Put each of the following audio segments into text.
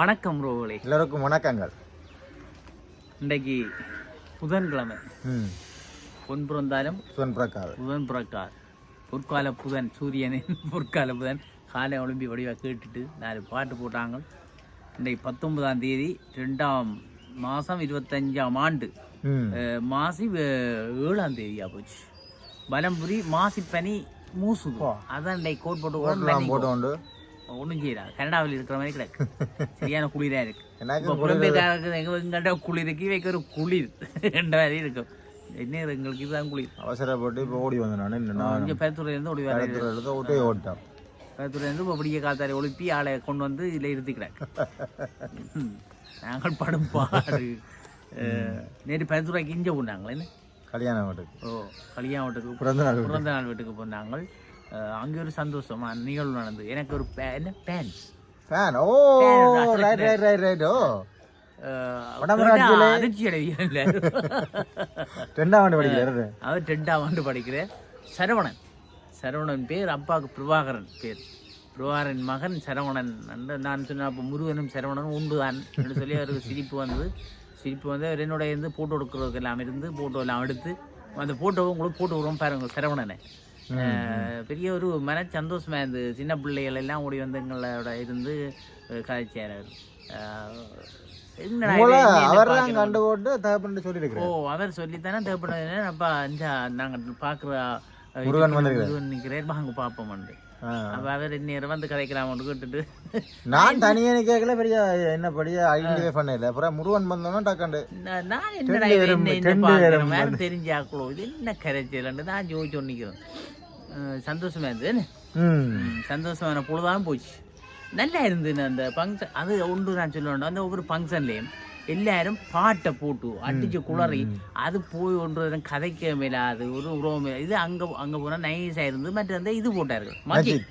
வணக்கம் ரோகலே எல்லோருக்கும் வணக்கங்கள். இன்றைக்கு புதன்கிழமை. பொன் பிறந்தாலும் சுவன் பிரகாஷ் புதன் பிறக்கார் பொற்கால புதன் சூரியனின் பொற்கால புதன் காலை ஒலிம்பி வடிவாக கேட்டுட்டு நாலு பாட்டு போட்டாங்க. இன்றைக்கு பத்தொன்பதாம் தேதி ரெண்டாம் மாதம் இருபத்தஞ்சாம் ஆண்டு. மாசி ஏழாம் தேதியா போச்சு. வலம்புரி மாசி பனி மூசுது அதான் இன்றைக்கு கோட் போட்டு போட்டு ஒன்றும் செய்யலாம் கனடாவில் இருக்கிற மாதிரி கிடக்கு. சரியான குளிராக இருக்கு. இப்போ புலம்பெயர்க்காரருக்கு எங்க எங்கள்கிட்ட குளிருக்கு வைக்க ஒரு குளிர். ரெண்டு மாதிரி இருக்கும். என்ன எங்களுக்கு இதுதான் குளிர். அவசரப்பட்டு இப்போ ஓடி வந்தேன் நான். இங்கே பேத்துறையிலேருந்து ஓடி வர இடத்துல எடுத்து ஒட்டே ஓட்டான் பேத்துறையிலேருந்து இப்போ பிடிக்க காத்தாரி ஒழுப்பி ஆளை கொண்டு வந்து இதில் இருத்திக்கிறாங்க ம். நாங்கள் படும் பாடு. நேற்று பேத்துறைக்கு இஞ்ச போனாங்களே என்ன? கல்யாணம் வீட்டுக்கு. ஓ கல்யாண வீட்டுக்கு. பிறந்த நாள் வீட்டுக்கு. பிறந்த நாள் வீட்டுக்கு போனாங்க அஹ், அங்கே ஒரு சந்தோஷமா நிகழ்வு நடந்தது. எனக்கு ஒரு என்ன? Fans fan oh right right right right oh. உடம்புல அதிர்ச்சி அடையல ரெண்டாம் ஆண்டு படிக்கிறது அவர் ரெண்டாம் ஆண்டு சரவணன். சரவணன் பேர் அப்பாவுக்கு பிரபாகரன் பேர். பிரபாகரன் மகன் சரவணன். என்று நான் சொன்ன அப்போ முருகனும் சரவணனும் உண்டு தான் என்று சொல்லி அவருக்கு சிரிப்பு வந்தது. சிரிப்பு வந்து அவர் என்னோட இருந்து போட்டோ எடுக்கிறதுக்கு எல்லாம் இருந்து போட்டோ எல்லாம் எடுத்து அந்த போட்டோவை உங்களுக்கு போட்டு விடுவோம் பாருங்க சரவணனை. பெரிய ஒரு மன சந்தோஷமா இருந்தது. சின்ன பிள்ளைகள் எல்லாம் ஓடி வந்து எங்களோட இருந்து கதைச்சார் அவர் தான்? கண்டு போட்டு தகப்பன்னு ஓ சொல்லியிருக்கிறேன் அவர் சொல்லித்தானே தேவைப்படுறது அப்பா இந்த நாங்க பாக்குற அஹ், முருகன். முருகன் நிற்கிறேன் வாங்க பார்ப்போம் ஆ. அப்ப அவர் நேரம் வந்து கதைக்கலாம் கேட்டுட்டு நான் தனியாக கேட்கல பெரிய என்ன பெரிய ஐடென்டிஃபை பண்ணல. அப்புறம் முருகன் வந்தோன்னா டக்குண்டு நான் என்ன பார்க்கிறேன் தெரிஞ்சாக்களோ இது என்ன கரைச்சல்? நான் ஜோதிச்சு நிற்கிறோம் சந்தோஷமா இருந்தது சந்தோஷமான பொழுதாலும் போச்சு நல்லா இருந்தது அந்த ஃபங்க்ஷன் அது ஒன்று நான் சொல்லணும் அந்த ஒவ்வொரு ஃபங்க்ஷன்லேயும் எல்லாரும் பாட்டை போட்டு அடிச்சு குளறி அது போய் ஒன்று கதைக்க மேலாது ஒரு உறவு மேல இது அங்கே அங்கே போனால் நைஸாக இருந்து மற்ற அந்த இது போட்டார்கள் மேஜிக்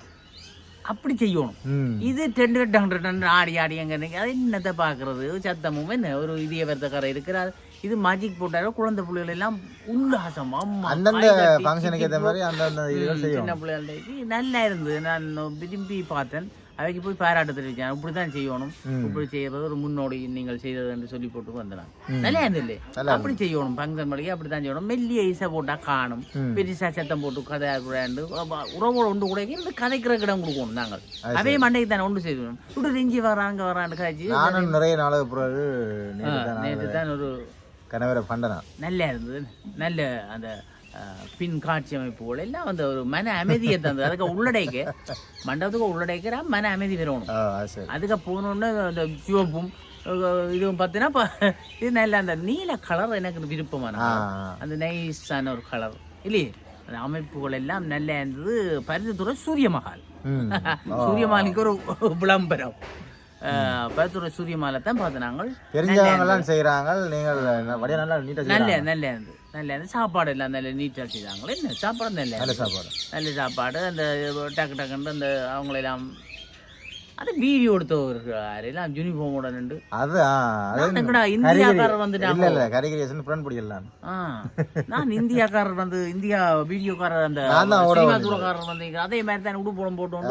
அப்படி செய்யணும் இது டெண்டு டண்டு டண்டு ஆடி ஆடி நிக்க- அது என்னத்தை பார்க்கறது சத்தமும் என்ன ஒரு இதய விரதக்காரர் இருக்கிறார் இது மேஜிக் போட்டாரோ குழந்தை பிள்ளைகள் எல்லாம் உல்லாசம். அந்தந்த ஃபங்க்ஷனுக்கு ஏற்ற. மாதிரி அந்தந்த சின்ன பிள்ளைகளுக்கு நல்லா இருந்தது. நான் விரும்பி பார்த்தேன். அவைக்கு போய் பாராட்டு தெரிவிச்சேன் இப்படி தான் செய்யணும். இப்படி செய்யறது ஒரு முன்னோடி நீங்கள் செய்தது என்று சொல்லி போட்டு வந்தேன். நல்லா இருந்தது. நல்லா அப்படி செய்யணும். பங்கன் மளிகை அப்படி தான் செய்யணும். மெல்லிய இசை போட்டா காணும். ம். பெருசா சத்தம் போட்டு கதை கூடாண்டு உறவோட ஒன்று கூட இருந்து கதைக்கிற இடம் கொடுக்கணும் நாங்கள். அவே மண்டைக்கு தானே ஒன்று செய்யணும் இப்படி இஞ்சி வராங்க வரான்னு கதைச்சு. நிறைய நாளுக்கு பிறகு நேற்று தான் ஒரு கணவரை பண்டனா நல்லா இருந்தது. நல்ல அந்த பின் காட்சி அமைப்புகள் எல்லாம் அந்த ஒரு மன அமைதியை தந்தது. அதுக்கு உள்ளடைக்க மண்டபத்துக்கு உள்ளடைக்கிற மன அமைதி வரணும் அதுக்கு போனோடனே அந்த சிவப்பும் இதுவும் பார்த்தீங்கன்னா இது நல்ல அந்த நீல கலர் எனக்கு விருப்பமான. அந்த நைஸான ஒரு கலர். இல்லையே? அந்த அமைப்புகள் எல்லாம் நல்லா இருந்தது. பருத்தித்துறை சூரிய மகால் ம். சூரியமாலுக்கு ஒரு விளம்பரம். அஹ், பருத்தித்துறை சூரியமாலை தான் பார்த்தோம் நாங்கள். தெரிஞ்சவங்க எல்லாம் செய்யறாங்க நீங்கள் வடியா நல்லா நீட்டா நல்ல நல்ல இருந்து நல்ல இருந்து சாப்பாடு எல்லாம் நல்ல நீட்டாக செய்தாங்களே சாப்பாடு நல்ல நல்ல. சாப்பாடு. நல்ல சாப்பாடு. அந்த டக்கு டக்குன்னு அந்த அவங்களெல்லாம் அது வீடியோ எடுத்தவர் எல்லாம் யூனிஃபார்மோட நின்று அது ஆ, அது நான் எங்கடா இந்தியாக்காரர் வந்துட்டாங்க இல்ல கரிகிரியேஷன் ஃப்ரெண்ட் பிடிக்கலாம் ஆ, நான் இந்தியாக்காரர் வந்து இந்தியா வீடியோக்காரர் அந்த நான் தான் ஓட சினிமா வந்தேன். தூரக்காரர் வந்து அதே மாதிரி தான் உடுப்படம் போட்டு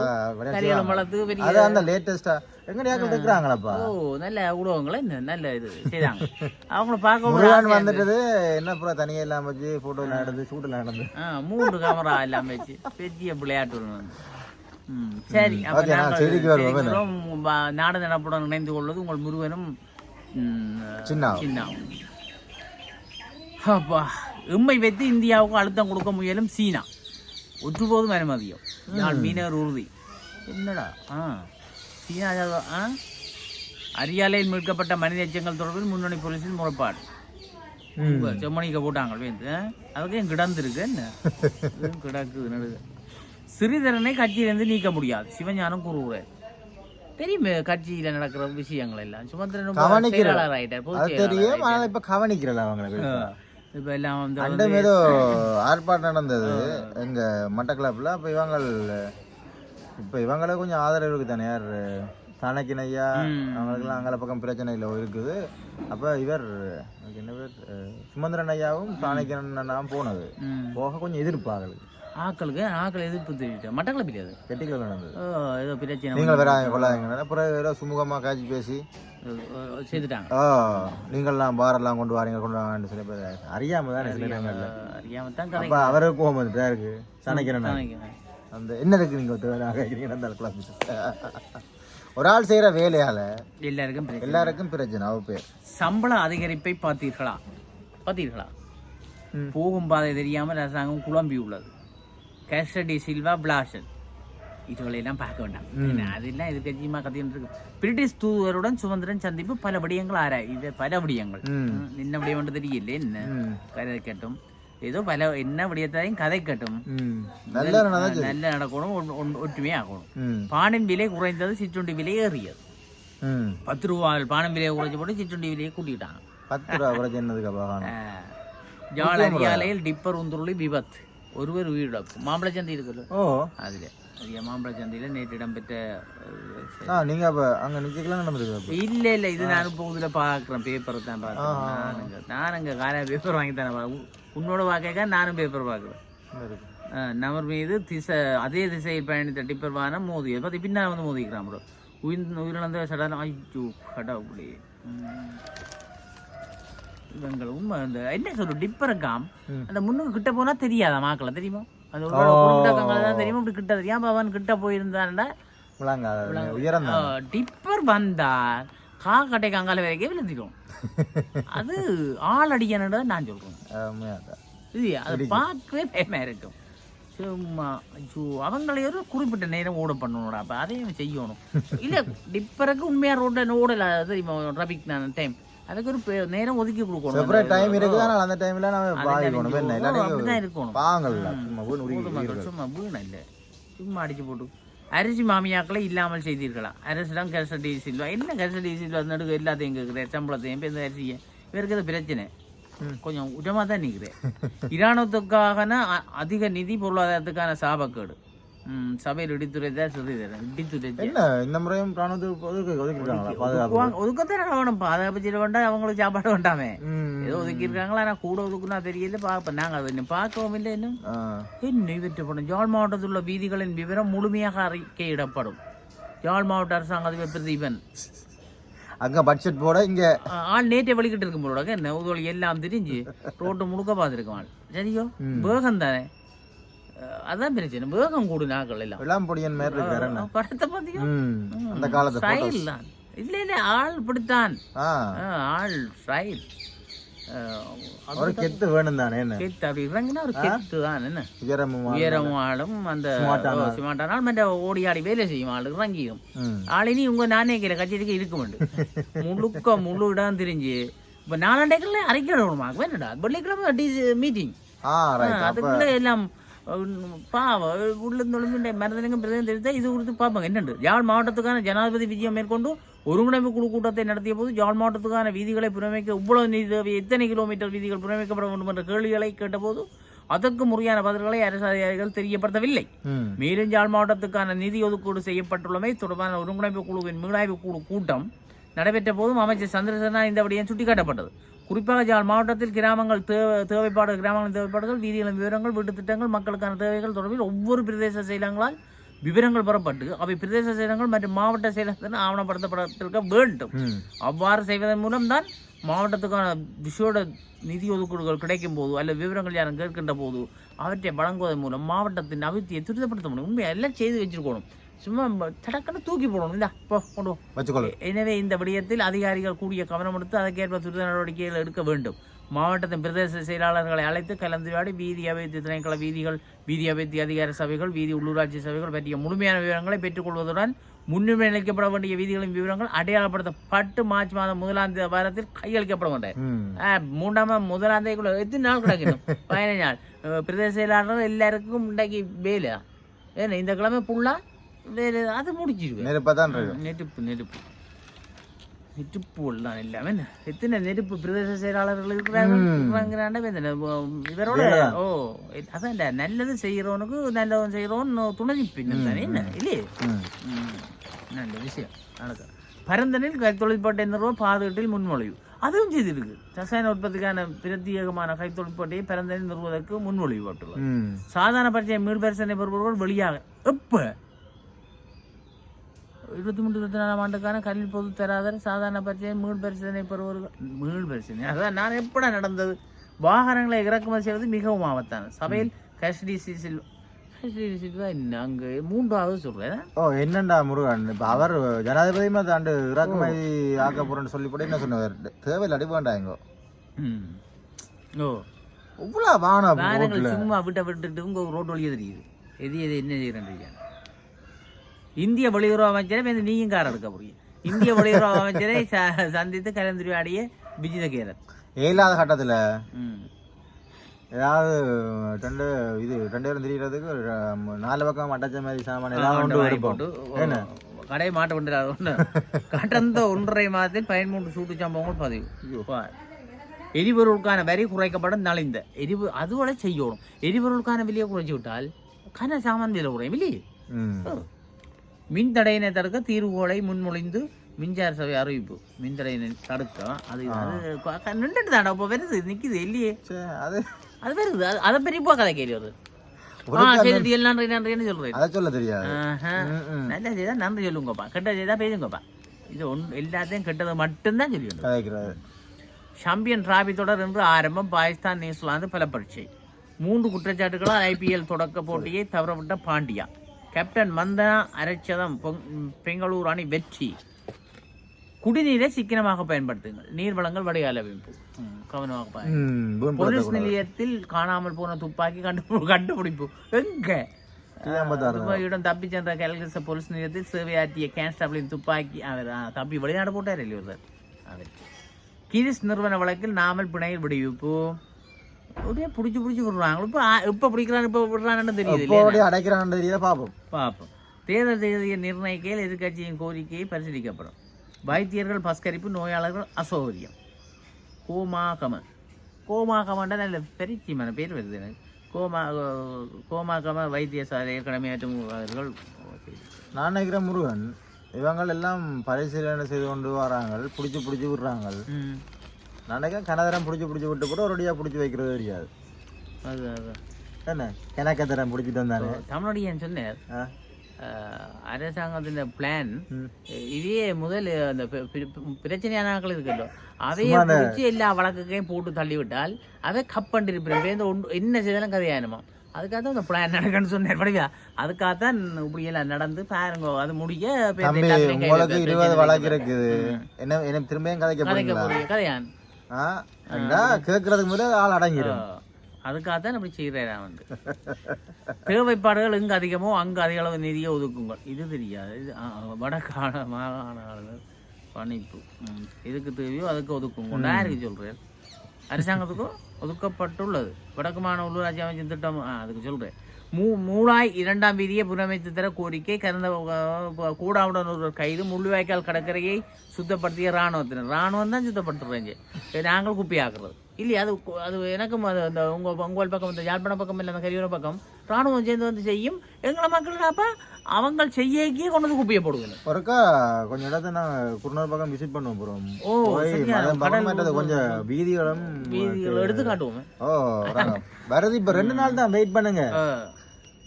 கரியலம். வளர்த்து அது பெரிய அந்த லேட்டஸ்டா எங்க யாக்கள் இருக்கிறாங்களாப்பா ஓ நல்ல உடவங்களே நல்ல இது செய்தாங்க அவங்கள பார்க்க ஒரு முருகன் ஆசையா இருந்தது. வந்துட்டது என்ன அப்புறம் தனியா இல்லாம வச்சு போட்டோ எல்லாம் எடுத்து ஷூட் நடந்து ஆ, மூன்று கேமரா எல்லாம் வச்சு பெரிய விளையாட்டு ஒண்ணு வந்து. சரி நாடு நடப்புடன் இணைந்து கொள்வது உங்கள் முருகனும் ம், சின்னாவும். சின்னாவும். அப்பா எம்மை வைத்து இந்தியாவுக்கு அழுத்தம் கொடுக்க முயலும் சீனா. ஒற்றுபோதும் அனுமதியும். நான் மீனவர் உறுதி. என்னடா? ஆ சீனா ஆ? அரியாலையில் மீட்கப்பட்ட மனித எச்சங்கள் தொடர்பில் முன்னணி போலீஸில் முறைப்பாடு. செம்மணிக்க போட்டாங்க வேந்து அதுக்கு கிடந்திருக்கு என்ன? கிடக்குது நடுது சிறிதரனை கட்சியிலிருந்து நீக்க முடியாது. சிவஞானம் கூறுகிறார் தெரியுமே கட்சியில நடக்கிற விஷயங்கள் எல்லாம் சுமந்திரன் கவனிக்கிற- செயலாளர் ஆயிட்டார் தெரியும். ஆனால் இப்ப கவனிக்கிறல அவங்களுக்கு இப்ப எல்லாம் வந்து அண்டம் ஏதோ ஆர்ப்பாட்டம் நடந்தது எங்க மட்டக்களப்பில். அப்போ இவங்கள் இப்போ இவங்களே கொஞ்சம் ஆதரவு இருக்கு தானே யார் சாணக்கியன் ஐயா அவங்களுக்குலாம் அங்கே பக்கம் பிரச்சனை இல்லை இருக்குது. அப்போ இவர் என்ன பேர் சுமந்திரன் ஐயாவும் சாணக்கியன் அண்ணாவும் போனது. போக கொஞ்சம் எதிர்ப்பு ஆகலுக்கு ஆக்களுக்கு ஆக்கள் எதிர்ப்பு தெரிவித்தேன் மட்டக்கள பிரியாது கெட்டிக்கல நடந்தது. ஏதோ பிரச்சனை. நீங்கள் வேற கொள்ளாதீங்க அப்புறம் ஏதோ சுமூகமாக காய்ச்சி பேசி. செய்துட்டாங்க ஓ நீங்கள்லாம் பாரெல்லாம் கொண்டு வாரீங்க கொண்டு வாங்கன்னு சில பேர் அறியாம தானே சில இடங்கள்ல அறியாம தான் அப்போ அவருக்கு கோவம் வந்துட்டா இருக்கு சாணக்கியன் அண்ணா நினைக்கிறேன். அந்த என்னதுக்கு நீங்க ஒத்துழைப்பு கேட்குறீங்க அந்த கிளம்பிட்டு ஒரு ஆள் செய்யற வேலையால எல்லாருக்கும் எல்லாருக்கும் பிரச்சனை அவ பேர். சம்பள அதிகரிப்பை பார்த்தீர்களா? பார்த்தீர்களா. போகும் பாதை தெரியாமல் அரசாங்கம் குழம்பி உள்ளது. கேஸ்டடி சில்வா பிளாஷன் இதுகளெல்லாம் பார்க்க வேண்டாம் அதெல்லாம் இது கட்சியமாக கத்தின்னு இருக்கு பிரிட்டிஷ் தூதருடன் சுதந்திரன் சந்திப்பு பல விடயங்கள் ஆராய் இது பல விடயங்கள் என்ன விடயம் தெரியல என்ன ம். கதைக்கட்டும் ஏதோ பல என்ன விடயத்தையும் கதைக்கட்டும் ம் நல்ல நடக்கணும் ஒன்- ஒன்- ஒற்றுமையாகணும் ம் பானின் விலை குறைந்தது சிற்றுண்டி விலை ஏறியது பத்து ரூபா பானம் விலையை குறைச்சி போட்டு சிற்றுண்டி விலையை கூட்டிட்டாங்க பத்து ரூபா குறைச்சி என்னதுக்கு அப்பா ஜால் அரியாலையில் டிப்பர் உந்துருளி விபத்து ஒருவர் உயிரிழப்பு. மாம்பழ சந்தை இருக்குல்ல? ஓ. அதில். அது மாம்பழ சந்தையில் நேற்று இடம்பெற்ற ஆ நீங்க அப்ப அங்க நிக்கலாம் நடந்திருக்கு இல்ல இல்ல இது நான் இப்போ இதில் பார்க்குறேன் பேப்பரை தான் பார்க்குறேன் நானுங்க நானுங்க காலையா பேப்பர் வாங்கி தானே பார்க்க உன்னோட பார்க்க நானும் பேப்பர் பார்க்குறேன்? நபர் மீது திசை அதே திசையில் பயணித்த டிப்பர் வாகனம் மோதியது பார்த்து பின்னால் வந்து மோதிக்கிறான் ப்ரோ. உயிர் உயிரிழந்த சடலம் ஐயோ கடவுளே. இவங்களும் அந்த என்ன சொல்லு டிப்பருக்காம் ம். அந்த முன்னுக்கு கிட்ட போனா தெரியாதா மாக்களை தெரியுமா? அந்த தான் தெரியுமா? இப்படி கிட்ட தெரியாம. அவன் கிட்ட போயிருந்தான்டா டிப்பர் வந்தால் கா கட்டை கங்கால வரைக்கும் விழுந்துடும் அது ஆள் அடிக்கணுன்றதை நான் சொல்றேன். இது அது பார்க்கவே பயமா இருக்கும். சும்மா ஐயோ அவங்களை ஒரு குறிப்பிட்ட நேரம் ஓட பண்ணணும்டா அப்போ அதையும் செய்யணும். இல்லை டிப்பருக்கு உண்மையா ரோட்டில் ஓடல தெரியுமா ரபிக் நான் டைம் அதுக்கு ஒரு நேரம் ஒதுக்கி கொடுக்கணும். செப்பரேட் டைம் இருக்குது. ஆனால் அந்த டைம்ல நம்ம பாதிக்கணும் என்ன அப்படிதான் இருக்கணும். பாங்கல்ல சும்மா வீண் சும்மா வீணம் இல்லை. சும்மா அடிச்சு போட்டு. அரிசி மாமியாக்களை இல்லாமல் செய்தீர்களாம் அரசிடம் கரசடி சில்வா என்ன கரசடி சில்வா நடுக்கு எல்லாத்தையும் கேட்குறேன் சம்பளத்தையும் இந்த அரிசியை. இவருக்கு பிரச்சனை. கொஞ்சம் உஜமாக தான் நிற்கிறேன் இராணுவத்துக்கான அ- அதிக நிதி பொருளாதாரத்துக்கான சாபக்கேடு. சபையில் இடித்துரைத்தா சிறிதரன் இடித்துரைச்சு என்ன இந்த முறையும் ராணுவத்துக்கு ஒதுக்கி ஒதுக்கிருக்காங்களா பாதுகாப்பு ஒதுக்கத்தான் வேணும் பாதுகாப்பு செய்ய வேண்டாம் அவங்களுக்கு சாப்பாடு வேண்டாமே. ஏதோ ஒதுக்கி இருக்காங்களா ஆனால் கூட ஒதுக்குனா தெரியல பார்ப்போம் நாங்கள் அதை இன்னும் பார்க்கவும் இல்லை இன்னும் ஆ. என்ன இவற்றப்படும் யாழ் மாவட்டத்தில் உள்ள வீதிகளின் விவரம் முழுமையாக அறிக்கையிடப்படும் யாழ் மாவட்ட அரசாங்க அதிபர் பிரதீபன் அங்க பட்ஜெட் போட இங்க ஆள் நேற்றே வலிக்கிட்டு இருக்கும் போல என்ன உதவி எல்லாம் தெரிஞ்சு ரோட்டு முழுக்க பார்த்துருக்கான் சரியோ வேகம் தானே அதான் பிரச்சனை. வேகம் கூடு நாக்கள் எல்லாம் விளாம்பொடியன் மாதிரி இருக்காரு படத்தை பார்த்தியோ. அந்த காலத்து. ஸ்டைல் தான். இல்ல இல்ல ஆள் ஆ, ஆள் ஸ்டைல் ஒரு கெத்து வேணும் தானே என்ன? கெத்து அப்படி இறங்கினா ஒரு கெத்து தான் என்ன? உயரமும் உயரமும் ஆளும் அந்த சிமாட்டான ஆள். மற்ற ஓடி ஆடி வேலை செய்யும் ஆள் இறங்கியும். ஆளினி உங்க நானே கேட்கிற கச்சேரிக்கு இருக்க வேண்டும் முழுக்க முழு இடம் தெரிஞ்சு இப்ப நாலாண்டைக்குள்ள அரைக்கிடணுமா வேணடா வெள்ளிக்கிழமை மீட்டிங் அதுக்குள்ள எல்லாம் பாவம் உள்ளுந்தொழுந்து மருந்தலிங்கம் பிரதேசம் தெரிவித்தா இது குறித்து பார்ப்பாங்க என்னண்டு யாழ் மாவட்டத்துக்கான ஜனாதிபதி விஜயம் மேற்கொண்டு ஒருங்கிணைப்பு குழு கூட்டத்தை நடத்திய போது யாழ் மாவட்டத்துக்கான வீதிகளை புறமைக்க இவ்வளவு நிதி தேவை எத்தனை கிலோமீட்டர் வீதிகள் புறமைக்கப்பட வேண்டும் என்ற கேள்விகளை கேட்டபோது அதற்கு முறையான பதில்களை அரசு அதிகாரிகள் தெரியப்படுத்தவில்லை மேலும் யாழ் மாவட்டத்துக்கான நிதி ஒதுக்கீடு செய்யப்பட்டுள்ளமை தொடர்பான ஒருங்கிணைப்பு குழுவின் மீளாய்வு குழு கூட்டம் நடைபெற்ற போதும் அமைச்சர் சந்திரசேனா இந்த விடயம் சுட்டிக்காட்டப்பட்டது குறிப்பாக யாழ் மாவட்டத்தில் கிராமங்கள் தேவை தேவைப்பாடு கிராமங்களின் தேவைப்பாடுகள் வீதிகளின் விவரங்கள் வீட்டுத் திட்டங்கள் மக்களுக்கான தேவைகள் தொடர்பில் ஒவ்வொரு பிரதேச செயலங்களால் விவரங்கள் பெறப்பட்டு அவை பிரதேச செயலங்கள் மற்றும் மாவட்ட செயலகத்தின் ஆவணப்படுத்தப்பட்டிருக்க வேண்டும். அவ்வாறு செய்வதன் மூலம்தான் மாவட்டத்துக்கான விஷயோட நிதி ஒதுக்கீடுகள் கிடைக்கும் போது அல்ல விவரங்கள் யாரும் கேட்கின்ற போது அவற்றை வழங்குவதன் மூலம் மாவட்டத்தின் அபிவிருத்தியை துரிதப்படுத்த முடியும். உண்மையை? எல்லாம் செய்து வச்சிருக்கணும். சும்மா தடக்கன்னு தூக்கி போடணும். இந்தா போ கொண்டு. வச்சுக்கொள்ளு. எனவே இந்த விடயத்தில் அதிகாரிகள் கூடிய கவனம் எடுத்து அதற்கேற்ப துரித நடவடிக்கைகள் எடுக்க வேண்டும். மாவட்டத்தின் பிரதேச செயலாளர்களை அழைத்து கலந்துரையாடி வீதி அபிவிருத்தி திணைக்கள வீதிகள் வீதி அபிவிருத்தி அதிகார சபைகள் வீதி உள்ளூராட்சி சபைகள் பற்றிய முழுமையான விவரங்களை பெற்றுக்கொள்வதுடன் முன்னுரிமை அளிக்கப்பட வேண்டிய வீதிகளின் விவரங்கள் அடையாளப்படுத்தப்பட்டு மார்ச் மாதம் முதலாம் தேதி வாரத்தில் கையளிக்கப்பட வேண்டும். ம். ஆ, மூன்றாம் மாதம் முதலாம் தேதிக்குள்ள எத்தனை நாள் கிடக்கணும்? பதினஞ்சு நாள். பிரதேச செயலாளர் எல்லாருக்கும் இன்றைக்கு வேலை. ஏன்னா இந்த கிழமை ஃபுல்லாக வேறு அது முடிச்சிடுவேன் நெருப்பாக தான் இருக்கு நெருப்பு நெருப்பு. நெருப்புகள் தான் எல்லாமே என்ன? எத்தனை நெருப்பு பிரதேச செயலாளர்கள் வேதனை. இவரோட ஓ அதான் நல்லது செய்யறவனுக்கு நல்லவன் செய்யறவன் துணை பின்னம் தானே என்ன? இல்லையே. நல்ல விஷயம். நடக்கும் பரந்தனில் கைத்தொழில்பாட்டை நிறுவனம் பாதுகாட்டில் முன்மொழிவு. அதுவும் செய்திருக்கு. ரசாயன உற்பத்திக்கான பிரத்யேகமான கைத்தொழில்பாட்டையை பரந்தனில் நிறுவுவதற்கு முன்மொழிவு போட்டுள்ளது. சாதாரண பரீட்சை மீள் பரிசனை பெறுபவர்கள் வெளியாக. எப்ப? இருபத்தி மூன்று இருபத்தி நாலாம் ஆண்டுக்கான கல்வி பொது தராதர சாதாரண பரீட்சை மீள் பரிசனை பெறுபவர்கள். மீள் பரிசனை அதான் நான் எப்படா நடந்தது? வாகனங்களை இறக்குமதி செய்வது மிகவும் ஆபத்தான சபையில் கஸ்டி சீசில் கஸ்டி சீசில் தான் இன்னும் அங்கே மூன்றாவது சொல்கிறேன் ஓ என்னண்டா முருகன்? இப்போ அவர் ஜனாதிபதியுமே தாண்டு இறக்குமதி ஆக்க போறேன்னு சொல்லி போட்டு என்ன சொன்னவர் தேவையில் அடி வேண்டாங்க ம். ஓ. இவ்வளோ வாகனம் சும்மா விட்ட விட்டுட்டு உங்க ரோட்டு வழியே தெரியுது. எது எது என்ன செய்யறேன் இந்திய வெளியுறவு அமைச்சரை நீயும் கார் எடுக்க போறீங்க இந்திய வெளியுறவு அமைச்சரை சந்தித்து கலந்துரையாடிய விஜித கேரத். இயலாத கட்டத்தில் ஏதாவது ரெண்டு இது ரெண்டு பேரும் தெரியறதுக்கு ஒரு நாலு பக்கம் அட்டச்ச மாதிரி சாமான் ஏதாவது போட்டு ஓ, கடையை மாட்ட கொண்டு ஒன்று கடந்த ஒன்றரை மாதத்தில் பதிமூன்று சூட்டு சம்பவங்கள் பதிவு. பார். எரிபொருளுக்கான வரி குறைக்கப்படும் நலிந்த. எரிபொ அதுவரை செய்யணும். எரிபொருளுக்கான விலையை குறைச்சி விட்டால் கன சாமான் விலை குறையும் இல்லையே? ம் மின் தடையினை தடுக்க தீர்வுகோலை முன்மொழிந்து மின்சார சபை அறிவிப்பு. மின் தடையினை தடுக்க. அது அது நின்றுட்டு தாண்டா இப்போ வருது நிக்குது இல்லையே. அது. அது வருது அது- அதை பெரிய இப்போ கதை கேள்வி வருது நன்றி நன்றின்னு சொல்றேன். அதை சொல்ல தெரியாது. நல்ல செய்தா நன்றி சொல்லுங்கப்பா. கெட்ட செய்தா பேசுங்கப்பா. இது ஒன் எல்லாத்தையும் கெட்டது மட்டும்தான் கதைக்கிறது. சாம்பியன் டிராபி தொடர் என்று ஆரம்பம் பாகிஸ்தான் நியூசிலாந்து பல பரீட்சை. மூன்று குற்றச்சாட்டுகளால் ஐபிஎல் தொடக்க போட்டியை தவறவிட்ட பாண்டியா. கேப்டன் மந்தனா அரைச்சதம் பொங்- பெங்களூர் அணி வெற்றி. குடிநீரை சிக்கனமாக பயன்படுத்துங்கள். நீர் வளங்கள் வடிகால் அமைப்பு. கவனமாக போலீஸ் நிலையத்தில் காணாமல் போன துப்பாக்கி கண்டு கண்டுபிடிப்பு. எங்க? துபாயுடன் தப்பி சென்ற கல்கச போலீஸ் நிலையத்தில் சேவையாற்றிய கான்ஸ்டபிளின் துப்பாக்கி அவர் தப்பி வெளிநாடு போட்டார் இல்லையோ சார் அவர். கிரிஸ் நிறுவன வழக்கில் நாமல் பிணையில் விடுவிப்பு. அப்படியே பிடிச்சி பிடிச்சி விடுறாங்க. இப்போ இப்போ பிடிக்கிறான் இப்போ விடுறான்னு தெரியுது போடி அடைக்கிறான்னு தெரியல பார்ப்போம் பார்ப்போம் தேர்தல் தேதியை நிர்ணயிக்கையில் எதிர்க்கட்சியின் கோரிக்கையை பரிசீலிக்கப்படும். வைத்தியர்கள் பஸ்கரிப்பு நோயாளர்கள் அசௌகரியம். கோமாகம கோமாகமன்ற நல்ல பெருச்சிமான பேர் வருது எனக்கு. கோமா கோமாகம வைத்தியசாலை ஏற்கனவே அவர்கள். நான் நினைக்கிறேன் முருகன் இவங்கள் எல்லாம் பரிசீலனை செய்து கொண்டு வராங்க பிடிச்சி பிடிச்சி விடுறாங்க ம் நான் நினைக்கிறேன் கனதரம் பிடிச்சி பிடிச்சி விட்டு கூட ஒரடியாக பிடிச்சி வைக்கிறது தெரியாது. அது அது. என்ன? கிணக்கத்தரம் பிடிச்சிட்டு வந்தானே தமிழடியன் சொன்னார்? அரசாங்கத்தின் பிளான் ம். இதே முதல் அந்த பி- பி- பிரச்சனையான ஆட்கள் இருக்கല്ലോ அவையை பிடிச்சி எல்லா வழக்குக்கையும் போட்டு தள்ளிவிட்டால் அவை கப்பண்டிருப்பிற ஒன்று என்ன செய்தாலும் கதையானுமா அதுக்காக தான் இந்த பிளான் நடக்கணும்னு சொன்னேன் படிக்கா அதுக்காக தான் இப்படி எல்லாம் நடந்து பாருங்க அது முடிய இந்த உங்களுக்கு இருபது வழக்கு இருக்குது. என்ன திரும்பியும் கதைக்க கதையான் கேட்கறதுக்கு முதல்ல ஆள் அடங்கிடும். அதுக்காக தான் இப்படி செய்கிறேன் நான் வந்து. தேவைப்பாடுகள் எங்கு அதிகமோ அங்கு அதிக அளவு நிதியை ஒதுக்குங்கள். இது தெரியாது. இது ஆ, வடகால மாகாண ஆளுநர் பணிப்பு. எதுக்கு தேவையோ அதுக்கு ஒதுக்குங்க யாருக்கு சொல்கிறேன் அரசாங்கத்துக்கும் ஒதுக்கப்பட்டுள்ளது. வடக்கு மாநில உள்ளூராட்சி அமைச்சின் திட்டம் அதுக்கு சொல்கிறேன் மூ மூளாய் இரண்டாம் வீதியை புனமைத்து தர கோரிக்கை கடந்த அஹ், கூடாவுடன் ஒரு கைது முள்ளிவாய்க்கால் கடற்கரையை சுத்தப்படுத்திய இராணுவத்தினர். இராணுவம் தான் சுத்தப்படுத்துறாங்க நாங்கள் குப்பையாக்குறது. இல்லையா? அது அது எனக்கும் அது அந்த உங்க உங்கள் பக்கம் இந்த யாழ்ப்பாண பக்கம் இல்லை அந்த கரியூர பக்கம் இராணுவம் சேர்ந்து வந்து செய்யும். எங்களை மக்கள்னாப்பா அவங்க செய்யக்கே கொண்டு வந்து குப்பையை போடுவேன் ஒருக்கா கொஞ்சம் இடத்த நான் குருநூர் பக்கம் விசிட் பண்ணுவோம் போகிறோம் ஓ கொஞ்சம் வீதிகளும் வீதிகளை எடுத்து காட்டுவோம். ஓ. வருது இப்போ ரெண்டு நாள் தான். வெயிட் பண்ணுங்க.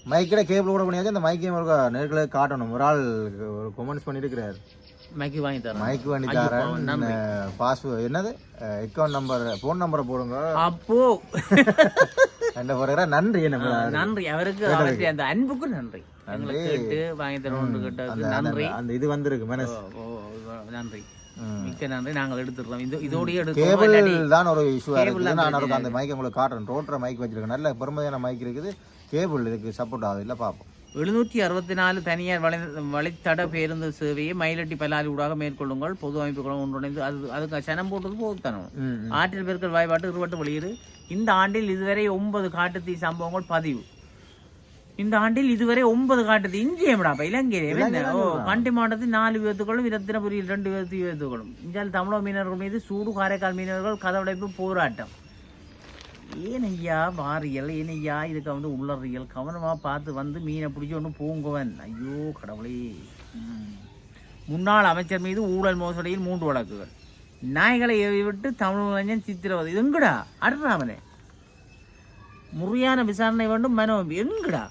மைக்கிட கேபிள் கூட பண்ணியாச்சு அந்த மைக்கையும் ஒரு நேர்களை காட்டணும். ஒரு ஆள் ஒரு கொமெண்ட்ஸ் பண்ணியிருக்கிறார் மைக்கு வாங்கி தரேன். மைக் பண்ணி ஐயோ, தரேன். நன்றி. பாஸ்வேர்ட் என்னது? அக்கௌண்ட் நம்பர் ஃபோன் நம்பரை போடுங்க. அப்போ. என்ன போடுற நன்றி என்ன நன்றி. அவருக்கு அந்த அன்புக்கு நன்றி. கேட்டு வாங்கி கேட்டதுக்கு நன்றி. அந்த இது வந்திருக்கு மனசு. நன்றி. மிக்க நன்றி. நாங்கள் எடுத்துடுறோம். இது இதோடய இல்லாட்டி தான் ஒரு இஷ்யூவாக இருக்குது. நான் அந்த மைக் உங்களுக்கு காட்டுறேன். ரோட்டரை மைக் வச்சிருக்கேன். நல்ல பெருமதியான மைக் இருக்குது. கேபிள் இதுக்கு சப்போர்ட் ஆகுது. இல்லை பார்ப்போம். எழுநூற்றி அறுபத்தி நாலு தனியார் வழி வழித்தட பேருந்து சேவையை மயிலட்டி பல்லாரி ஊடாக மேற்கொள்ளுங்கள். பொது அமைப்புகளும் ஒன்றிணைந்து அது அதுக்கு சனம் போட்டது போதுத்தனம். ம் ம். ஆற்றில் பெருக்கல் வாய்ப்பாட்டு இருவட்டு வெளியீடு. இந்த ஆண்டில் இதுவரை ஒன்பது காட்டுத்தீ சம்பவங்கள் பதிவு. இந்த ஆண்டில் இதுவரை ஒன்பது காட்டுது. இந்தியம்டாப்பா இலங்கையிலே? ஓ கண்டி மாவட்டத்தில் நாலு விபத்துகளும் இரத்தினபுரியில் ரெண்டு விபத்து விபத்துகளும் இந்தியாவில் தமிழக மீனவர்கள் மீது சூடு காரைக்கால் மீனவர்கள் கதவடைப்பு போராட்டம். ஏன் ஐயா வாரியல் ஏன் ஐயா? இதுக்கு வந்து உள்ளறியல். கவனமாக பார்த்து வந்து மீனை பிடிச்சி ஒன்று பூங்குவன். ஐயோ கடவுளே. முன்னாள் அமைச்சர் மீது ஊழல் மோசடியில் மூன்று வழக்குகள். நாய்களை ஏவி விட்டு தமிழ் இளைஞன் சித்திரவதை. எங்கடா? அடுறாமனே முறையான விசாரணை வேண்டும் மனோ எங்கடா?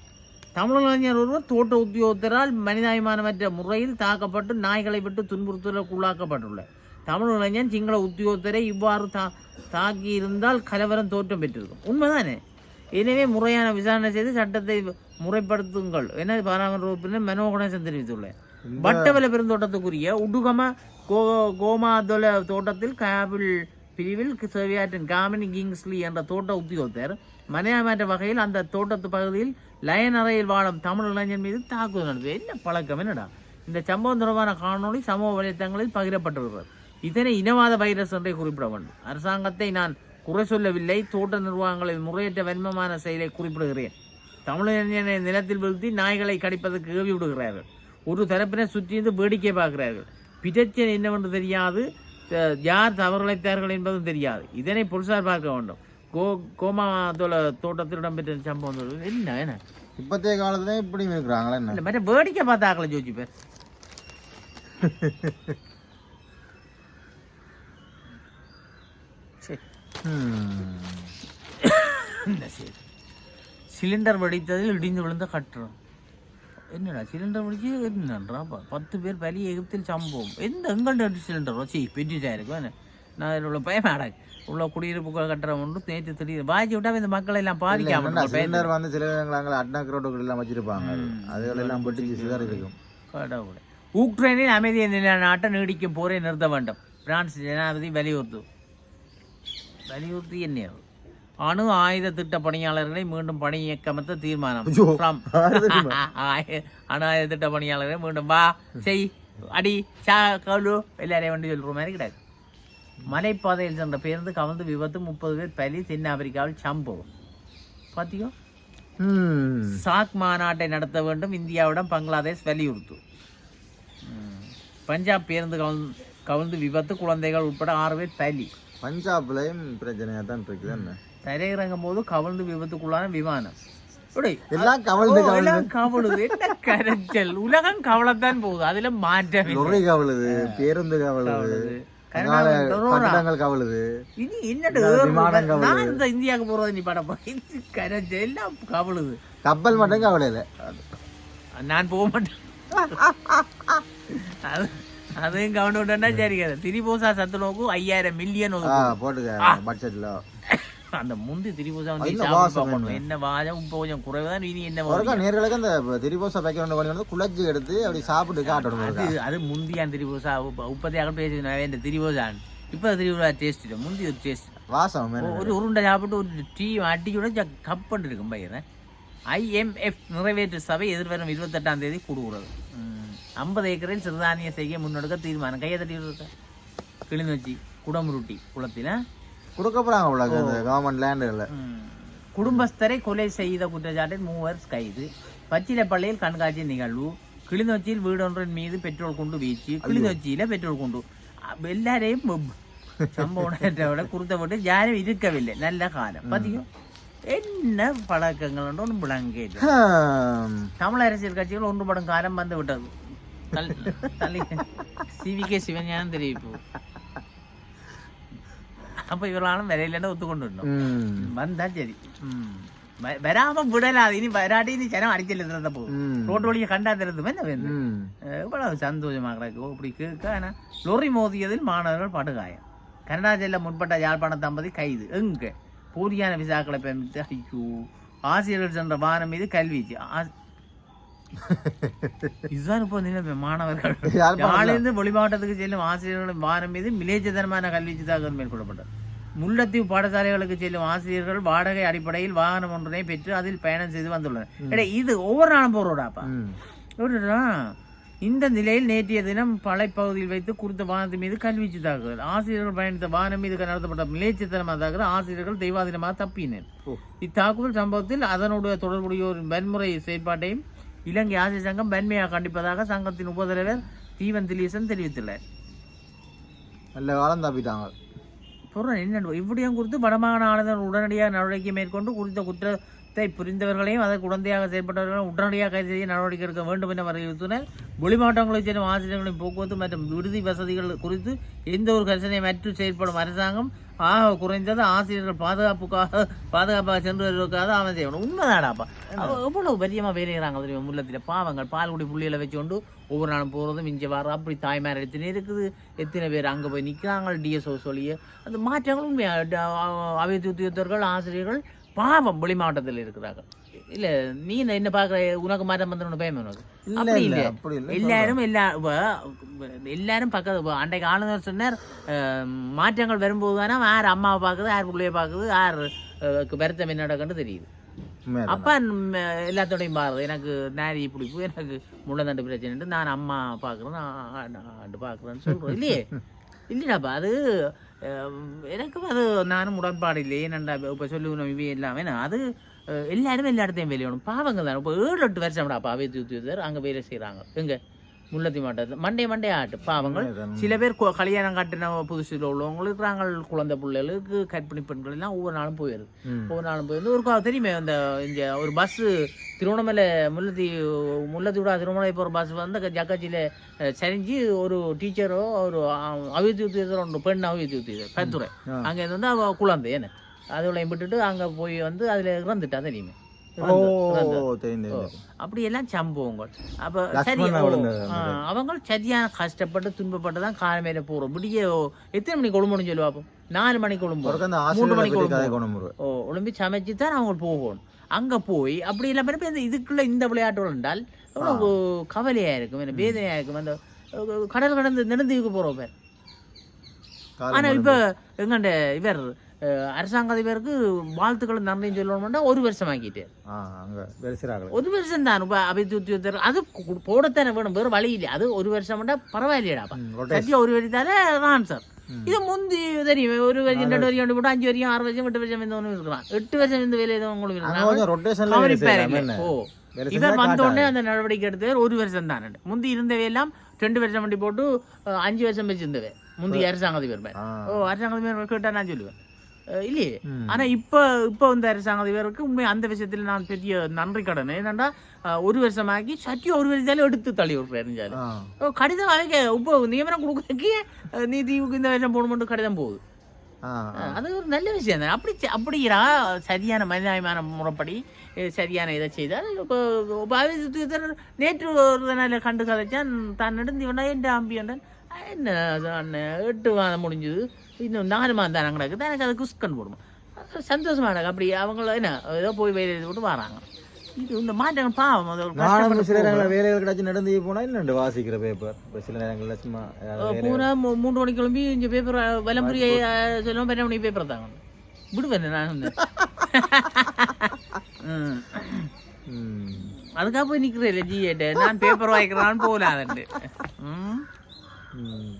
தமிழ் இளைஞர் ஒருவர் தோட்ட உத்தியோகத்தரால் மனிதாபிமானமற்ற முறையில் தாக்கப்பட்டு நாய்களை விட்டு துன்புறுத்தலுக்குள்ளாக்கப்பட்டுள்ளார் தமிழ் இளைஞன் சிங்கள உத்தியோகத்தரை இவ்வாறு தா தாக்கி இருந்தால் கலவரம் தோற்றம் பெற்றிருக்கும். உண்மைதானே? எனவே முறையான விசாரணை செய்து சட்டத்தை முறைப்படுத்துங்கள் என பாராளுமன்ற உறுப்பினர் மனோ கணேசன் தெரிவித்துள்ளார் வட்டவல பெருந்தோட்டத்துக்குரிய உடுகம கோ கோமாதொல தோட்டத்தில் காபில் பிரிவில் சேவையாற்றின் காமினி கிங்ஸ்லி என்ற தோட்ட உத்தியோகத்தர் மனையாமற்ற வகையில் அந்த தோட்டத்து பகுதியில் லயன் அறையில் வாழும் தமிழ் இளைஞன் மீது தாக்குதல் நடந்தது என்ன பழக்கம் என்னடா? இந்த சம்பவம் தொடர்பான காணொளி சமூக வலைத்தளங்களில் பகிரப்பட்டுள்ளது இதனை இனவாத வைரஸ் என்றே குறிப்பிட வேண்டும். அரசாங்கத்தை நான் குறை சொல்லவில்லை. தோட்ட நிர்வாகங்களின் முறையற்ற வன்மமான செயலை குறிப்பிடுகிறேன். தமிழினை நிலத்தில் வீழ்த்தி நாய்களை கடிப்பதற்கு ஏவி விடுகிறார்கள் ஒரு தரப்பினர் சுற்றியிருந்து வேடிக்கை பார்க்கிறார்கள். பிரச்சனை என்னவென்று தெரியாது. யார் தவறுழைத்தார்கள் என்பதும் தெரியாது. இதனை போலீசார் பார்க்க வேண்டும். கோ கோமா தோல தோட்டத்தில் இடம்பெற்ற சம்பவம் தொடர்பில் என்ன என்ன? இப்பத்தைய காலத்துல இப்படி இருக்கிறாங்களா என்ன? மற்ற வேடிக்கை பார்த்தாக்களை ஜோதிச்சு பேர் சிலிண்டர் வெடித்ததில் இடிந்து விழுந்த கட்டுறோம் என்னடா சிலிண்டர் வெடிச்சு என்னன்றா பத்து பேர் பலி எகிப்தில் சம்பவம். எந்த எங்கள்ட்ட சிலிண்டரோ சி பெட்டிட்டா இருக்கும் என்ன நான் அதில் உள்ள பயமாடா உள்ள குடியிருப்பு கட்டுறோம் ஒன்று நேற்று திடீர்னு. வாய்ச்சி விட்டா இந்த மக்கள் எல்லாம் பாதிக்காம சிலிண்டர் வந்து சில இடங்கள் அட்னாக் ரோடுகள் எல்லாம் வச்சிருப்பாங்க. அதுகள் எல்லாம் வெட்டிச்சு சிதறி இருக்கும். கடவுளே. உக்ரைனில் அமைதியை நிலைநாட்ட நீடிக்கும் போரை நிறுத்த வேண்டும். பிரான்ஸ் ஜனாதிபதி வலியுறுத்து. வலியுறுத்தி என்ன? அணு ஆயுத திட்ட பணியாளர்களை மீண்டும் தீர்மானம். அது தெரியுமா? ஆய- அணு ஆயுத திட்ட பணியாளர்களை மீண்டும் வா செய் அடி சா கவுலு எல்லாரையும் வண்டி சொல்ற மாதிரி கிடையாது மலைப்பாதையில் சென்ற பேருந்து கவர்ந்து விபத்து முப்பது பேர் பலி தென்னாப்பிரிக்காவில் சம்பவம் பாத்தியோ ம். சாக் மாநாட்டை நடத்த வேண்டும் இந்தியாவிடம் பங்களாதேஷ் வலியுறுத்து. பஞ்சாப் பேருந்து கவுந்து விபத்து குழந்தைகள் உட்பட ஆறு பேர் பலி பஞ்சாப்லயும் பிரச்சனையா தான் இருக்குது என்ன தரையிறங்கும் போது கவிழ்ந்து விபத்துக்குள்ளான விமானம். எல்லாம் கவழ்ந்து எல்லாம் கவழுது என்ன கரைச்சல்? உலகம் கவலத்தான் போகுது. அதுல மாற்றம். லொரி கவலுது பேருந்து கவலுது கவலுது. கட்டடங்கள் கவலுது இனி என்னடு விமானம் கவழுது. நான் இந்த இந்தியாவுக்கு போறது நீ படம் கரைச்சல் எல்லாம் கவழுது. கப்பல் மட்டும் கவலை இல்லை நான் போக மாட்டேன். அது அதையும் கவனம் விட்டா சரி கதை திரிபூசா சத்து நோக்கு ஐயாயிரம் மில்லியன் போட்டுக்க பட்ஜெட்ல அந்த முந்தி திரிபூசா வந்து என்ன வாஜம் இப்போ கொஞ்சம் குறைவுதான் இனி என்ன ஒருக்கா? நேர்களுக்கு அந்த திரிபோசா பேக்கெட் பண்ணி வந்து குழச்சி எடுத்து அப்படி சாப்பிட்டு காட்டணும் அது. அது முந்தியான் திரிபூசா உப்பத்தையாக பேசினாவே இந்த திரிபூசான் இப்போ திரிபூசா டேஸ்ட் இல்லை. முந்தி ஒரு டேஸ்ட் வாசம். ஒரு உருண்டை சாப்பிட்டு ஒரு டீ அடிச்சுட கப்பன் இருக்கும் பையன். ஐஎம்எஃப் நிறைவேற்று சபை எதிர்வரும் இருபத்தெட்டாம் தேதி கூடுகிறது. ஐம்பது ஏக்கரில் சிறுதானிய செய்ய முன்னெடுக்க தீர்மானம். கையை தட்டி கிளிநொச்சி குடமுருட்டி குளத்தில் கொடுக்க போறாங்க உங்களுக்கு அந்த கவர்மெண்ட் லேண்டுல குடும்பஸ்தரை கொலை செய்த குற்றச்சாட்டில் மூவர் கைது. பச்சிலைப்பள்ளியில் கண்காட்சி நிகழ்வு. கிளிநொச்சியில் வீடொன்றின் மீது பெட்ரோல் குண்டு வீச்சு. கிளிநொச்சியில பெட்ரோல் குண்டு. எல்லாரையும் விட குறுத்த விட்டு யாரும் இருக்கவில்லை நல்ல காலம். பாத்தீங்க என்ன பழக்கங்கள் ஒன்றும் விளங்கே. தமிழ் அரசியல் கட்சிகள் ஒன்றுபடும் காலம் வந்து விட்டது. சிவிகே சிவஞானம் இப்போ அப்ப இவர்களாலும் விலையிலேருந்து ஒத்துக்கொண்டு இருந்தோம் ம். வந்தா சரி வராம விடலாம் இனி வராட்டி நீ ஜனம் அடிச்சல் இருந்த போதும். ரோட்டு வழியை கண்டா தெரிந்து என்ன. இவ்வளவு சந்தோஷமாக கிடக்கு இப்படி கேட்க ஆனா லொரி மோதியதில் மாணவர்கள் படுகாயம் கனடா செல்ல முற்பட்ட யாழ்ப்பாண தம்பதி கைது எங்க போலியான விசாக்களை பயன்படுத்தி ஐயோ ஆசிரியர்கள் சென்ற வானம் மீது கல்வீச்சு இதுதான் இப்போ நிலைமை மாணவர்கள் யாழிலிருந்து வெளி மாவட்டத்துக்கு செல்லும் ஆசிரியர்கள் வாரம் மீது மிலேச்சதனமான கல்வீச்சு தாக்கல் மேற்கொள்ளப்பட்டது முல்லைத்தீவு பாடசாலைகளுக்கு செல்லும் ஆசிரியர்கள் வாடகை அடிப்படையில் வாகனம் ஒன்றினை பெற்று அதில் பயணம் செய்து வந்துள்ளனர். இது ஒவ்வொரு நாளும் போறோடாப்பா இந்த நிலையில் நேற்றைய தினம் பழைப்பகுதியில் வைத்து குறித்த வாகனத்தின் மீது கல்வீச்சு தாக்குதல். ஆசிரியர்கள் பயணித்த வாகனம் மீது நடத்தப்பட்ட மிலேச்சத்தனமாக தாக்குதல். ஆசிரியர்கள் தெய்வாதீனமாக தப்பினர். இத்தாக்குதல் சம்பவத்தில் அதனுடைய தொடர்புடைய ஒரு வன்முறை செயற்பாட்டையும் இலங்கை ஆசிரியர் சங்கம் வன்மையாக கண்டிப்பதாக சங்கத்தின் உபதலைவர் தீவன் திலீசன் தெரிவித்துள்ளார். நல்ல காலம் தப்பிட்டாங்க பொருள் என்ன இவ்விடயம் குறித்து வடமாகாண ஆளுநர் உடனடியாக நடவடிக்கை மேற்கொண்டு குறித்த குற்றத்தை புரிந்தவர்களையும் அதற்கு உடந்தையாக செயல்பட்டவர்களையும் உடனடியாக கைது செய்ய நடவடிக்கை எடுக்க வேண்டும் என வலியுறுத்தினர். வெளிமாவட்டங்களைச் சேர்ந்த ஆசிரியர்களின் போக்குவரத்து மற்றும் விடுதி வசதிகள் குறித்து எந்த ஒரு கரிசனையும் அற்று செயல்படும் அரசாங்கம் ஆக குறைந்தது ஆசிரியர்கள் பாதுகாப்புக்காக பாதுகாப்பாக சென்று வருவதற்காக அவன் செய்யணும் உண்மைதாடாப்பா அவ எவ்வளவு பெரியமா வேலைகிறாங்க தெரியுமா முள்ளத்தில் பாவங்கள் பால்குடி புள்ளிகளை வச்சுக்கொண்டு ஒவ்வொரு நாளும் போகிறதும் இங்கே வர அப்படி தாய்மார் எத்தனை இருக்குது எத்தனை பேர் அங்கே போய் நிற்கிறாங்க டிஎஸ்ஓ சொல்லிய அந்த மாற்றங்கள் உண்மையாக அவைத்து உத்தியோகத்தர்கள் ஆசிரியர்கள் பாவம் வெளி மாவட்டத்தில் இருக்கிறார்கள் இல்ல நீ என்ன பார்க்குற உனக்கு மாற்றம் வந்துடும் பயம் உனக்கு அப்படி இல்ல எல்லாரும் எல்லா எல்லாரும் பக்கத்து அன்றைக்கு ஆளுநர் சொன்னார் மாற்றங்கள் வரும்போது தானே யார் அம்மாவை பார்க்குது யார் பிள்ளைய பார்க்குது யார் வருத்தம் என்ன நடக்குன்னு தெரியுது. அப்பா எல்லாத்தோடையும் பாருது எனக்கு நாரி பிடிப்பு எனக்கு முள்ளந்தண்டு பிரச்சனை நான் அம்மா பார்க்குறேன் நான் பார்க்குறேன்னு சொல்கிறேன் இல்லையே இல்லைடாப்பா அது எனக்கும் அது நானும் உடன்பாடு இல்லையே ஏனண்டா இப்போ சொல்லுவோம் இவை எல்லாமே நான் அது எல்லாரும் எல்லா இடத்தையும் வேலையணும் பாவங்கள் தான் இப்போ ஏழு எட்டு வருஷம்டா பாவே தூத்துவர் அங்கே வேலை செய்கிறாங்க எங்கே முல்லத்தி மாட்டத்தில் மண்டே மண்டே ஆட்டு. பாவங்கள். சில பேர் கல்யாணம் கட்டின புதுசில் உள்ளவங்களுக்கு இருக்கிறாங்க குழந்தை பிள்ளைகளுக்கு கற்பிணி பெண்கள் எல்லாம் ஒவ்வொரு நாளும் போயிடுது. ம். ஒவ்வொரு நாளும் போயிருந்து ஒரு தெரியுமே அந்த இங்கே ஒரு பஸ்ஸு திருவண்ணாமலை முல்லத்தி முல்லத்தி விட திருவண்ணாமலை போகிற பஸ் வந்து ஜக்காச்சியில் சரிஞ்சு ஒரு டீச்சரோ ஒரு அவித்தி உத்தியோகத்தர் ஒன்று பெண் அவித்தி உத்தியோகர் பத்துறை ஆ. அங்கே வந்து குழந்தை என்ன? அதுகளையும் விட்டுட்டு அங்கே போய் வந்து அதில் இறந்துட்டா தெரியுமே? அப்படி எல்லாம் சம்பவங்கள் அப்போ சரி அவங்க சரியான கஷ்டப்பட்டு துன்பப்பட்டு தான் காலமேல போகிறோம் விடிய எத்தனை மணிக்கு கொழும்புன்னு சொல்லி பார்ப்போம் நாலு மணிக்கு மூன்று ஆசிரியரை மணிக்கு ஓ ஒளிம்பி சமைச்சு தான் அவங்க போகணும். அங்கே போய் அப்படி இல்லாமல் இந்த இதுக்குள்ள இந்த விளையாட்டுகள் என்றால் எவ்வளோ கவலையாக இருக்கும் வேதனையாக இருக்கும். அந்த கடல் கடந்து நெடுந்தீவுக்கு போகிறோம் பேர். ஆனால். இப்போ எங்கண்ட இவர் அரசாங்க அதிபருக்கு வாழ்த்துக்கள் நன்றின்னு சொல்லணும்னா ஒரு வருஷம் ஆக்கிட்டு ஒரு வருஷம் தான் இப்போ அபித்துத்தியத்தர் அது போடத்தானே வேணும் வேறு வழி இல்லை அது ஒரு வருஷம்னா பரவாயில்லையடாப்பா சத்தியம் ஒரு வரி தானே ஆன்சர் இது முந்தி தெரியும் ஒரு வரி ரெண்டு வரி கொண்டு போட்டு அஞ்சு வரையும் ஆறு வருஷம் எட்டு வருஷம் இந்த ஒன்று இருக்கலாம். எட்டு வருஷம் இந்த வேலை உங்களுக்கு ஓ. இவர் செஞ்சா வந்த உடனே காட்டாது. அந்த நடவடிக்கை எடுத்தவர் ஒரு வருஷம் தான் முந்தி இருந்தவை எல்லாம் ரெண்டு வருஷம் வண்டி போட்டு அஞ்சு வருஷம் வச்சிருந்தவை முந்தி அரசாங்க அதிபர் ஆ. ஓ அரசாங்க அதிபர் கேட்டா நான் சொல்லுவேன். இல்லையே. ஆனா இப்போ இப்போ இந்த அரசாங்க அதிபருக்கு உண்மை அந்த விஷயத்தில் நான் பெரிய நன்றி கடன் அஹ், ஒரு வருஷமாக்கி சத்தியம் ஒரு வருஷத்தாலே எடுத்து தள்ளி விட்றாரு கடிதம் அவைக்க இப்போ நியமனம் கொடுக்கறதுக்கு அஹ், நீ தீவுக்கு இந்த வருஷம் போகணுமென்று கடிதம் போகுது. அது ஒரு நல்ல விஷயம் தான். அப்படி அப்படிங்கிறா சரியான மனிதாயமான முறைப்படி சரியான இதை செய்தால் இப்போ நேற்று ஒரு நாளில் கண்டு கதைச்சான் தான் நடந்து இவனா என் அம்பியண்டன் என்ன எட்டு மாதம் முடிஞ்சுது. இன்னும் மாதம் தான் கிடக்குது எனக்கு அது குஸ்கன் அது சந்தோஷமா எனக்கு அப்படி அவங்கள என்ன ஏதோ போய் வேலை விட்டு வராங்க. இது இந்த மாற்றங்கள் பாவம். நானும் சில. நேரங்களில் வேலைகள் கிடச்சி நடந்து போனா இன்னும் வாசிக்கிற பேப்பர் இப்போ சில நேரங்களில் சும்மா பூரா மூன்று மணிக்கு கிளம்பி இங்கே பேப்பர் விளம்பரி சொல்லுவோம் பன்னெண்டு மணிக்கு பேப்பர் தாங்க விடுவேன் நான். அதுக்காக போய் நிற்கிறேன் ஜிஏட்டு நான் பேப்பர் வாங்கிக்கிறான்னு போகலாதுண்டு ம். ம்.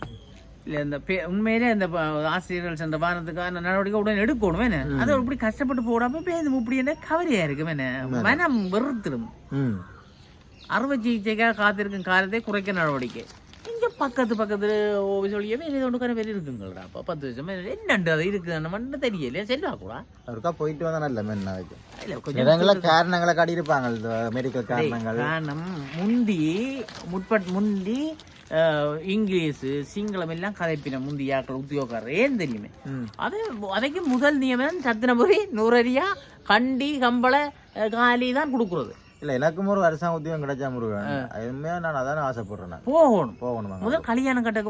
இல்லை இந்த பே உண்மையிலே இந்த ஆசிரியர்கள் சென்ற வாரத்துக்கான நடவடிக்கை உடனே எடுக்கணும் என்ன? அது இப்படி கஷ்டப்பட்டு போடாம பேருந்து இப்படி என்ன கவலையா இருக்கும் என்ன? மனம் வெறுத்துடும். அறுவை சிகிச்சைக்காக காத்திருக்கும் காலத்தை குறைக்க நடவடிக்கை. இங்க பக்கத்து பக்கத்து சொல்லியே வேலை ஒன்றுக்கான வேலை இருக்குங்களா அப்போ பத்து வருஷம் என்னண்டு அது இருக்குன்னு மட்டும் தெரியல செல்வா கூட ஒருக்கா போயிட்டு வந்தா நல்ல மென்ன இடங்களில் காரணங்களை காட்டியிருப்பாங்க மெடிக்கல் காரணங்கள். காரணம் முந்தி முற்பட் முந்தி இங்கிலீஷு சிங்களம் எல்லாம் கதைப்பின முந்தியாக்கள் உத்தியோகக்காரர். ஏன் தெரியுமே. அது அதுக்கு முதல் நியமனம் சத்திரபுரி நூறரியா கண்டி கம்பள காலி தான் கொடுக்குறது. இல்ல எனக்கும் ஒரு அரசாங்க உத்தியோகம் கிடைச்சா முருகன். அதுமே நான் அதானே ஆசைப்படுறேன் போகணும். போகணும். முதல் கல்யாணம் கட்ட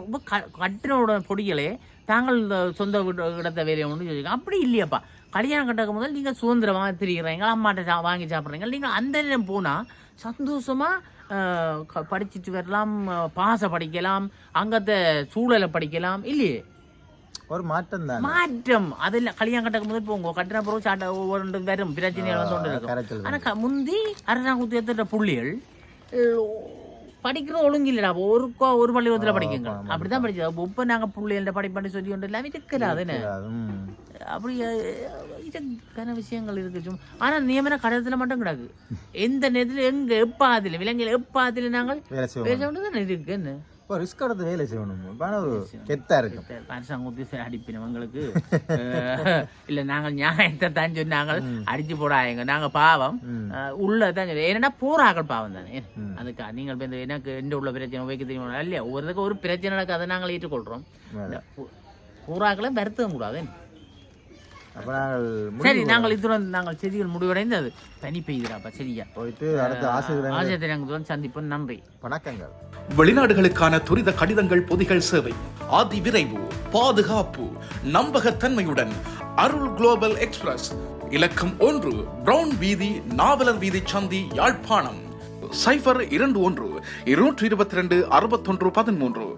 கட்டினோட பொடிகளே தாங்கள் சொந்த இடத்த வேலையை ஒன்று அப்படி இல்லையாப்பா. கல்யாணம் கட்டக்கு முதல் நீங்கள் சுதந்திரமாக திரிகிறீங்க அம்மாட்ட வாங்கி சாப்பிட்றீங்க. நீங்கள் அந்த நேரம் போனால் சந்தோஷமாக படிச்சுட்டு வரலாம் பாச படிக்கலாம் அங்கத்த சூழலை படிக்கலாம் இல்லையே? ஒரு மாற்றம் தான்? மாற்றம். அதில் கல்யாணம் கட்டக்கு முதல் போங்க கட்டின பிறகு சாட்ட ஒவ்வொரு வரும் பிரச்சனைகள் வந்து கொண்டு இருக்கும். ஆனால் முந்தி அரசாங்க உத்தியோகத்திட்ட புள்ளிகள் படிக்கிற ஒழுங்கு இல்லடா ஒரு ஒரு பள்ளிக்கூடத்தில் படிக்குங்க. அப்படிதான் படிச்சோம் அப்போ இப்போ நாங்கள் பிள்ளைகள்ட்ட படிப்பாண்டி சொல்லி கொண்டு எல்லாமே இருக்கிறாது என்ன ம். அப்படி இதுக்கான விஷயங்கள் இருக்கு சும்மா ஆனால் நியமன கடத்தில் மட்டும் கிடக்கு. எந்த நேரத்தில் எங்க எப்போ அதில் விலங்கில் எப்போ அதில் நாங்கள் பேச தான் இருக்கு என்ன? இப்போ ரிஸ்க் எடுத்து வேலை செய்யணும். ஒரு கெத்தா இருக்கும் அரசாங்க உத்தியோக அடிப்பினவங்களுக்கு இல்ல நாங்கள் நியாயத்தை தான் சொன்னாங்க அடிச்சு போடாங்க நாங்க பாவம் உள்ள தான் சொல்லி ஏன்னா போராக்கள் பாவம் தானே. அதுக்கு நீங்கள் இப்ப இந்த எனக்கு எந்த உள்ள பிரச்சனை வைக்க தெரியும். இல்லையா? ஒவ்வொருத்துக்கு ஒரு பிரச்சனை நடக்கு அதை நாங்கள் ஏற்றுக்கொள்றோம். இந்த பூ- பூராக்களை வருத்தம் கூடாது நாங்கள் சரி நாங்கள் இதுடன் நாங்கள் செய்திகள் முடிவடைந்தது. பனி பெய்யுதாப்பா சரியா போயிட்டு அடுத்த ஆசிரியர் சந்திப்போம். நன்றி. வணக்கங்கள். வெளிநாடுகளுக்கான துரித கடிதங்கள் பொதிகள் சேவை. அதி விரைவு பாதுகாப்பு நம்பகத்தன்மையுடன் அருள் குளோபல் எக்ஸ்பிரஸ். இலக்கம் ஒன்று பிரவுன் வீதி நாவலர் வீதி சந்தி யாழ்ப்பாணம். சைபர் இரண்டு ஒன்று இருநூற்றி இருபத்தி ரெண்டு அறுபத்தொன்று பதிமூன்று.